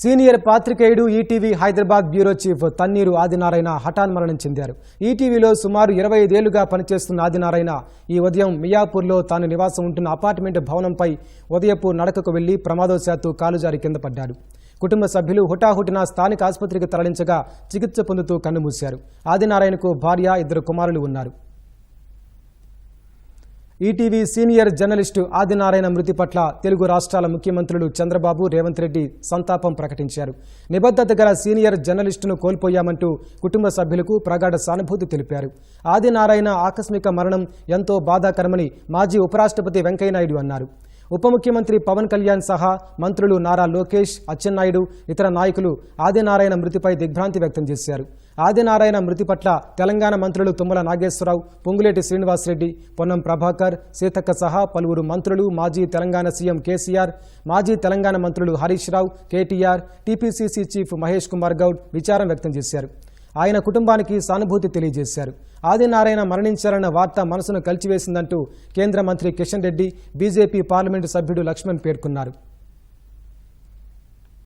Senior పాత్రికేయుడు ETV Hyderabad bureau chief Tanneeru Adinarayana హఠాన్ మరణం చెందారు. ఈటీవీలో సుమారు ఇరవై ఐదేళ్ళుగా పనిచేస్తున్న ఆదినారాయణ ఈ ఉదయం మియాపూర్లో తాను నివాసం ఉంటున్న అపార్ట్మెంట్ భవనంపై ఉదయపు నడకకు వెళ్ళి ప్రమాదవశాత్తు కాలుజారి కింద పడ్డాడు. కుటుంబ సభ్యులు హుటాహుటిన స్థానిక ఆసుపత్రికి తరలించగా చికిత్స పొందుతూ కన్నుమూశారు. ఆదినారాయణకు భార్య ఇద్దరు కుమారులు ఉన్నారు. ఈటీవీ సీనియర్ జర్నలిస్టు ఆదినారాయణ మృతి పట్ల తెలుగు రాష్ట్రాల ముఖ్యమంత్రులు చంద్రబాబు రేవంత్ రెడ్డి సంతాపం ప్రకటించారు. నిబద్ధత గల సీనియర్ జర్నలిస్టును కోల్పోయామంటూ కుటుంబ సభ్యులకు ప్రగాఢ సానుభూతి తెలిపారు. ఆదినారాయణ ఆకస్మిక మరణం ఎంతో బాధాకరమని మాజీ ఉపరాష్ట్రపతి వెంకయ్యనాయుడు అన్నారు. ఉప ముఖ్యమంత్రి పవన్ కళ్యాణ్ సహా మంత్రులు నారా లోకేష్ అచ్చెన్నాయుడు ఇతర నాయకులు ఆదినారాయణ మృతిపై దిగ్భ్రాంతి వ్యక్తం చేశారు. ఆదినారాయణ మృతి పట్ల తెలంగాణ మంత్రులు తుమ్మల నాగేశ్వరరావు పొంగులేటి శ్రీనివాసరెడ్డి పొన్నం ప్రభాకర్ సీతక్క సహా పలువురు మంత్రులు మాజీ తెలంగాణ సీఎం కేసీఆర్ మాజీ తెలంగాణ మంత్రులు హరీష్ రావు కేటీఆర్ టీపీసీసీ చీఫ్ మహేష్ కుమార్ గౌడ్ విచారం వ్యక్తం చేశారు. ఆయన కుటుంబానికి సానుభూతి తెలియజేశారు. ఆదినారాయణ మరణించారన్న వార్త మనసును కలిచివేసిందంటూ కేంద్ర మంత్రి కిషన్ రెడ్డి బీజేపీ పార్లమెంటు సభ్యుడు లక్ష్మణ్ పేర్కొన్నారు.